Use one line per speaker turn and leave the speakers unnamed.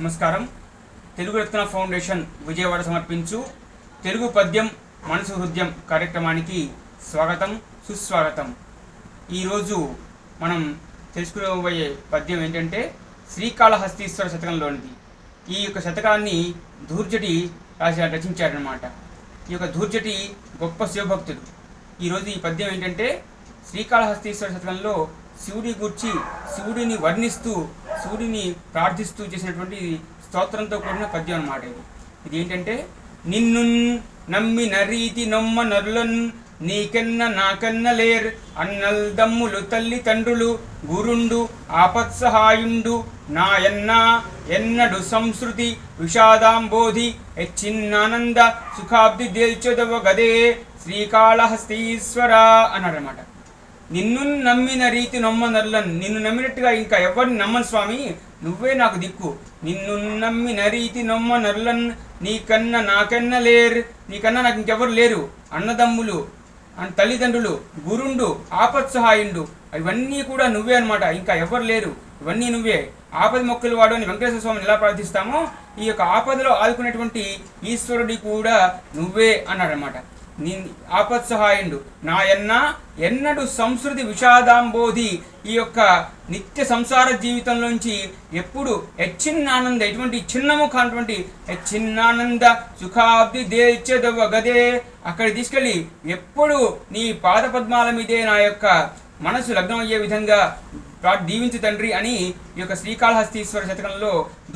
నమస్కారం. తెలుగు రత్న ఫౌండేషన్ విజయవాడ సమర్పించు తెలుగు పద్యం మనసు హృదయం కార్యక్రమానికి స్వాగతం సుస్వాగతం. ఈరోజు మనం తెలుసుకోబోయే పద్యం ఏంటంటే శ్రీకాళహస్తీశ్వర శతకంలోనిది. ఈ యొక్క శతకాన్ని ధూర్జటి రాసి రచించారనమాట ఈ యొక్క ధూర్జటి గొప్ప శివభక్తుడు. ఈరోజు ఈ పద్యం ఏంటంటే శ్రీకాళహస్తీశ్వర శతకంలో శివుడి గుర్చి శివుడిని వర్ణిస్తూ సూర్యుని ప్రార్థిస్తూ చేసినటువంటి స్తోత్రంతో కూడిన పద్యం అనమాట ఇది. ఇది ఏంటంటే నిన్ను నమ్మి నరీతి నొమ్మ నరులన్ నీకెన్న నాకన్న లేర్ అన్నల్ దమ్ములు తల్లి తండ్రులు గురుండు ఆపత్సహాయుండు నాయన్న ఎన్నడు సంస్కృతి విషాదాంబోధి ఎచ్చిన్నానంద సుఖాబ్ది దేల్చదవ గదే శ్రీకాళహస్తీశ్వర అన్నాడనమాట నిన్ను నమ్మిన రీతి నమ్మనర్లను నిన్ను నమ్మినట్టుగా ఇంకా ఎవరిని నమ్మను స్వామి. నువ్వే నాకు దిక్కు. నిన్ను నమ్మిన రీతి నమ్మనర్లన్ నీకన్నా నాకన్నా లేరు. నీకన్నా నాకు ఇంకెవరు లేరు. అన్నదమ్ములు అండ్ తల్లిదండ్రులు గురుండు ఆపత్సహాయుండు. ఇవన్నీ కూడా నువ్వే అనమాట ఇంకా ఎవరు లేరు. ఇవన్నీ నువ్వే. ఆపద మొక్కలు వాడు అని వెంకటేశ్వర స్వామిని ఎలా ప్రార్థిస్తామో ఈ యొక్క ఆపదలో ఆదుకునేటువంటి ఈశ్వరుడి కూడా నువ్వే అన్నాడనమాట ఆపత్సహాయుండు. నాయన్న ఎన్నడు సంస్కృతి విషాదాంబోధి ఈ యొక్క నిత్య సంసార జీవితంలోంచి ఎప్పుడు ఎచ్చిన్నానంద ఎటువంటి చిన్నము కానటువంటి ఎచ్చిన్నానంద సుఖాబ్ది దేచదవ గదే అక్కడ తీసుకెళ్ళి ఎప్పుడు నీ పాద పద్మాల మీదే నా యొక్క మనసు లగ్నం అయ్యే విధంగా దీవించు తండ్రి అని ఈ యొక్క శ్రీకాళహస్తీశ్వర శతకంలో